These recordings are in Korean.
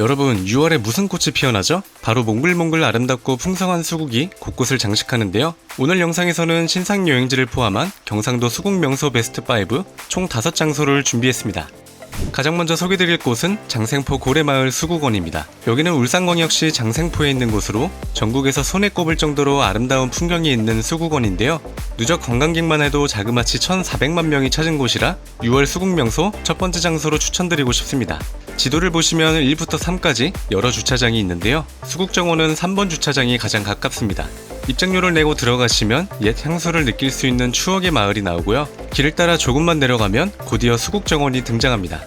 여러분, 6월에 무슨 꽃이 피어나죠? 바로 몽글몽글 아름답고 풍성한 수국이 곳곳을 장식하는데요. 오늘 영상에서는 신상 여행지를 포함한 경상도 수국 명소 베스트 5 총 5장소를 준비했습니다. 가장 먼저 소개드릴 곳은 장생포 고래마을 수국원입니다. 여기는 울산광역시 장생포에 있는 곳으로 전국에서 손에 꼽을 정도로 아름다운 풍경이 있는 수국원인데요. 누적 관광객만 해도 자그마치 1,400만 명이 찾은 곳이라 6월 수국 명소 첫 번째 장소로 추천드리고 싶습니다. 지도를 보시면 1부터 3까지 여러 주차장이 있는데요. 수국정원은 3번 주차장이 가장 가깝습니다. 입장료를 내고 들어가시면 옛 향수를 느낄 수 있는 추억의 마을이 나오고요. 길을 따라 조금만 내려가면 곧이어 수국 정원이 등장합니다.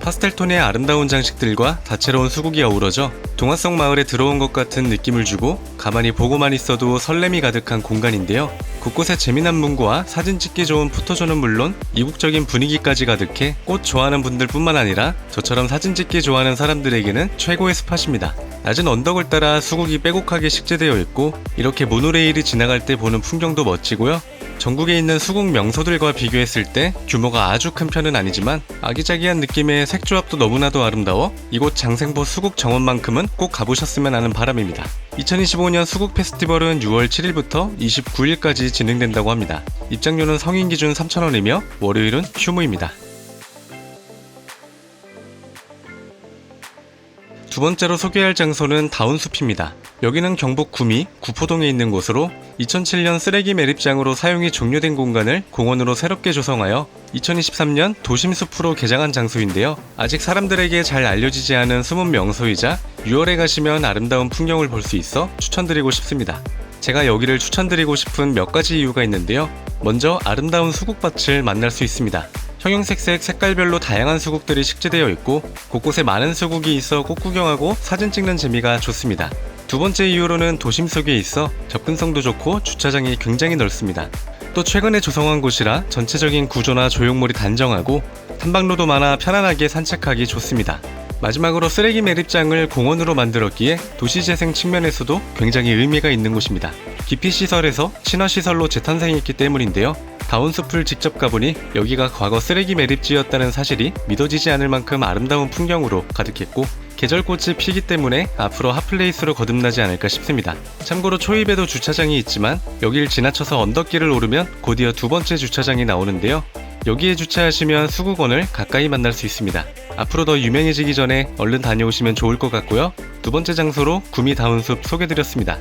파스텔톤의 아름다운 장식들과 다채로운 수국이 어우러져 동화성 마을에 들어온 것 같은 느낌을 주고 가만히 보고만 있어도 설렘이 가득한 공간인데요. 곳곳에 재미난 문구와 사진 찍기 좋은 포토존은 물론 이국적인 분위기까지 가득해 꽃 좋아하는 분들 뿐만 아니라 저처럼 사진 찍기 좋아하는 사람들에게는 최고의 스팟입니다. 낮은 언덕을 따라 수국이 빼곡하게 식재되어 있고 이렇게 모노레일이 지나갈 때 보는 풍경도 멋지고요. 전국에 있는 수국 명소들과 비교했을 때 규모가 아주 큰 편은 아니지만 아기자기한 느낌의 색조합도 너무나도 아름다워 이곳 장생보 수국 정원만큼은 꼭 가보셨으면 하는 바람입니다. 2025년 수국 페스티벌은 6월 7일부터 29일까지 진행된다고 합니다. 입장료는 성인 기준 3,000원이며 월요일은 휴무입니다. 두 번째로 소개할 장소는 다운숲입니다. 여기는 경북 구미 구포동에 있는 곳으로 2007년 쓰레기 매립장으로 사용이 종료된 공간을 공원으로 새롭게 조성하여 2023년 도심숲으로 개장한 장소인데요. 아직 사람들에게 잘 알려지지 않은 숨은 명소이자 6월에 가시면 아름다운 풍경을 볼 수 있어 추천드리고 싶습니다. 제가 여기를 추천드리고 싶은 몇 가지 이유가 있는데요. 먼저 아름다운 수국밭을 만날 수 있습니다. 형형색색 색깔별로 다양한 수국들이 식재되어 있고 곳곳에 많은 수국이 있어 꽃 구경하고 사진 찍는 재미가 좋습니다. 두 번째 이유로는 도심 속에 있어 접근성도 좋고 주차장이 굉장히 넓습니다. 또 최근에 조성한 곳이라 전체적인 구조나 조형물이 단정하고 탐방로도 많아 편안하게 산책하기 좋습니다. 마지막으로 쓰레기 매립장을 공원으로 만들었기에 도시재생 측면에서도 굉장히 의미가 있는 곳입니다. 기피시설에서 친화시설로 재탄생했기 때문인데요. 다운숲을 직접 가보니 여기가 과거 쓰레기 매립지였다는 사실이 믿어지지 않을 만큼 아름다운 풍경으로 가득했고 계절꽃이 피기 때문에 앞으로 핫플레이스로 거듭나지 않을까 싶습니다. 참고로 초입에도 주차장이 있지만 여길 지나쳐서 언덕길을 오르면 곧이어 두 번째 주차장이 나오는데요. 여기에 주차하시면 수국원을 가까이 만날 수 있습니다. 앞으로 더 유명해지기 전에 얼른 다녀오시면 좋을 것 같고요. 두 번째 장소로 구미 다운숲 소개드렸습니다.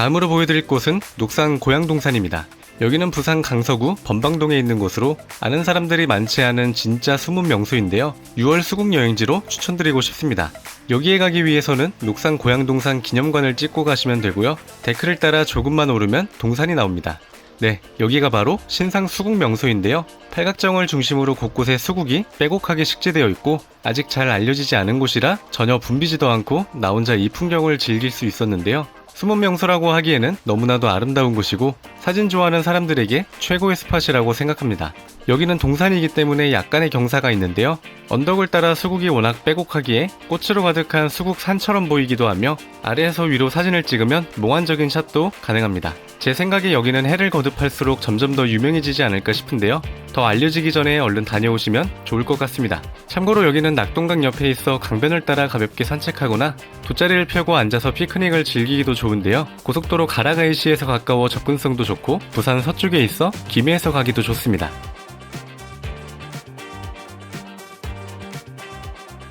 다음으로 보여드릴 곳은 녹산 고양동산입니다. 여기는 부산 강서구 범방동에 있는 곳으로 아는 사람들이 많지 않은 진짜 숨은 명소인데요. 6월 수국 여행지로 추천드리고 싶습니다. 여기에 가기 위해서는 녹산 고양동산 기념관을 찍고 가시면 되고요. 데크를 따라 조금만 오르면 동산이 나옵니다. 네, 여기가 바로 신상 수국 명소인데요. 팔각정을 중심으로 곳곳에 수국이 빼곡하게 식재되어 있고 아직 잘 알려지지 않은 곳이라 전혀 붐비지도 않고 나 혼자 이 풍경을 즐길 수 있었는데요. 숨은 명소라고 하기에는 너무나도 아름다운 곳이고 사진 좋아하는 사람들에게 최고의 스팟이라고 생각합니다. 여기는 동산이기 때문에 약간의 경사가 있는데요. 언덕을 따라 수국이 워낙 빼곡하기에 꽃으로 가득한 수국 산처럼 보이기도 하며 아래에서 위로 사진을 찍으면 몽환적인 샷도 가능합니다. 제 생각에 여기는 해를 거듭할수록 점점 더 유명해지지 않을까 싶은데요. 더 알려지기 전에 얼른 다녀오시면 좋을 것 같습니다. 참고로 여기는 낙동강 옆에 있어 강변을 따라 가볍게 산책하거나 돗자리를 펴고 앉아서 피크닉을 즐기기도 좋은데요. 고속도로 가라가이시에서 가까워 접근성도 좋고 부산 서쪽에 있어 김해에서 가기도 좋습니다.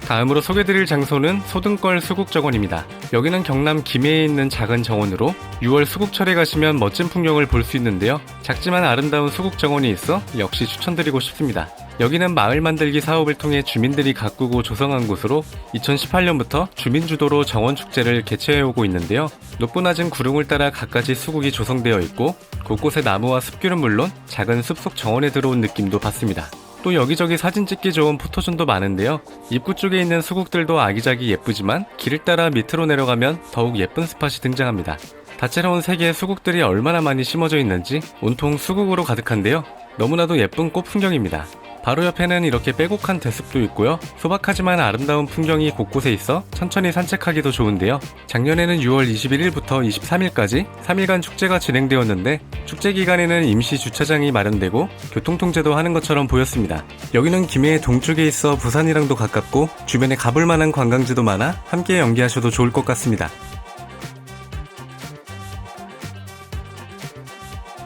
다음으로 소개드릴 장소는 소등걸 수국정원입니다. 여기는 경남 김해에 있는 작은 정원으로 6월 수국철에 가시면 멋진 풍경을 볼 수 있는데요. 작지만 아름다운 수국정원이 있어 역시 추천드리고 싶습니다. 여기는 마을 만들기 사업을 통해 주민들이 가꾸고 조성한 곳으로 2018년부터 주민주도로 정원축제를 개최해오고 있는데요. 높고 낮은 구릉을 따라 갖가지 수국이 조성되어 있고 곳곳에 나무와 습귤은 물론 작은 숲속 정원에 들어온 느낌도 받습니다. 또 여기저기 사진 찍기 좋은 포토존도 많은데요. 입구 쪽에 있는 수국들도 아기자기 예쁘지만 길을 따라 밑으로 내려가면 더욱 예쁜 스팟이 등장합니다. 다채로운 색의 수국들이 얼마나 많이 심어져 있는지 온통 수국으로 가득한데요. 너무나도 예쁜 꽃 풍경입니다. 바로 옆에는 이렇게 빼곡한 대숲도 있고요. 소박하지만 아름다운 풍경이 곳곳에 있어 천천히 산책하기도 좋은데요. 작년에는 6월 21일부터 23일까지 3일간 축제가 진행되었는데 축제 기간에는 임시 주차장이 마련되고 교통통제도 하는 것처럼 보였습니다. 여기는 김해의 동쪽에 있어 부산이랑도 가깝고 주변에 가볼 만한 관광지도 많아 함께 연기하셔도 좋을 것 같습니다.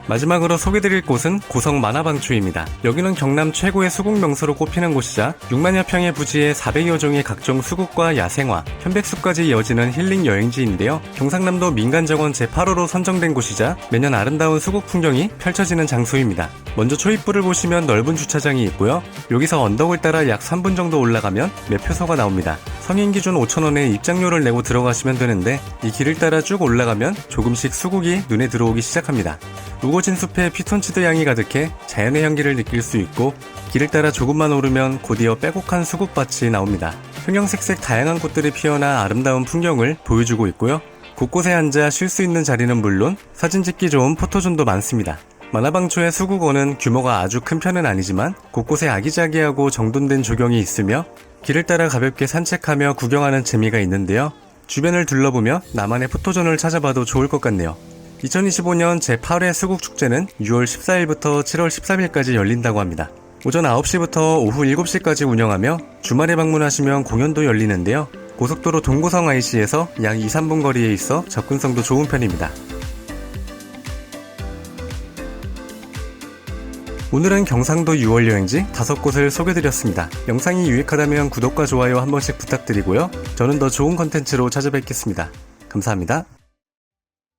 마지막으로 소개드릴 곳은 고성 만화방초입니다. 여기는 경남 최고의 수국 명소로 꼽히는 곳이자 6만여 평의 부지에 400여 종의 각종 수국과 야생화, 편백숲까지 이어지는 힐링 여행지인데요. 경상남도 민간정원 제8호로 선정된 곳이자 매년 아름다운 수국 풍경이 펼쳐지는 장소입니다. 먼저 초입부를 보시면 넓은 주차장이 있고요. 여기서 언덕을 따라 약 3분 정도 올라가면 매표소가 나옵니다. 성인 기준 5,000원에 입장료를 내고 들어가시면 되는데 이 길을 따라 쭉 올라가면 조금씩 수국이 눈에 들어오기 시작합니다. 우거진 숲에 피톤치드 향이 가득해 자연의 향기를 느낄 수 있고 길을 따라 조금만 오르면 곧이어 빼곡한 수국밭이 나옵니다. 형형색색 다양한 꽃들이 피어나 아름다운 풍경을 보여주고 있고요. 곳곳에 앉아 쉴 수 있는 자리는 물론 사진 찍기 좋은 포토존도 많습니다. 만화방초의 수국원은 규모가 아주 큰 편은 아니지만 곳곳에 아기자기하고 정돈된 조경이 있으며 길을 따라 가볍게 산책하며 구경하는 재미가 있는데요. 주변을 둘러보며 나만의 포토존을 찾아봐도 좋을 것 같네요. 2025년 제8회 수국축제는 6월 14일부터 7월 13일까지 열린다고 합니다. 오전 9시부터 오후 7시까지 운영하며 주말에 방문하시면 공연도 열리는데요. 고속도로 동고성 IC에서 약 2, 3분 거리에 있어 접근성도 좋은 편입니다. 오늘은 경상도 6월 여행지 5곳을 소개드렸습니다. 영상이 유익하다면 구독과 좋아요 한 번씩 부탁드리고요. 저는 더 좋은 컨텐츠로 찾아뵙겠습니다. 감사합니다.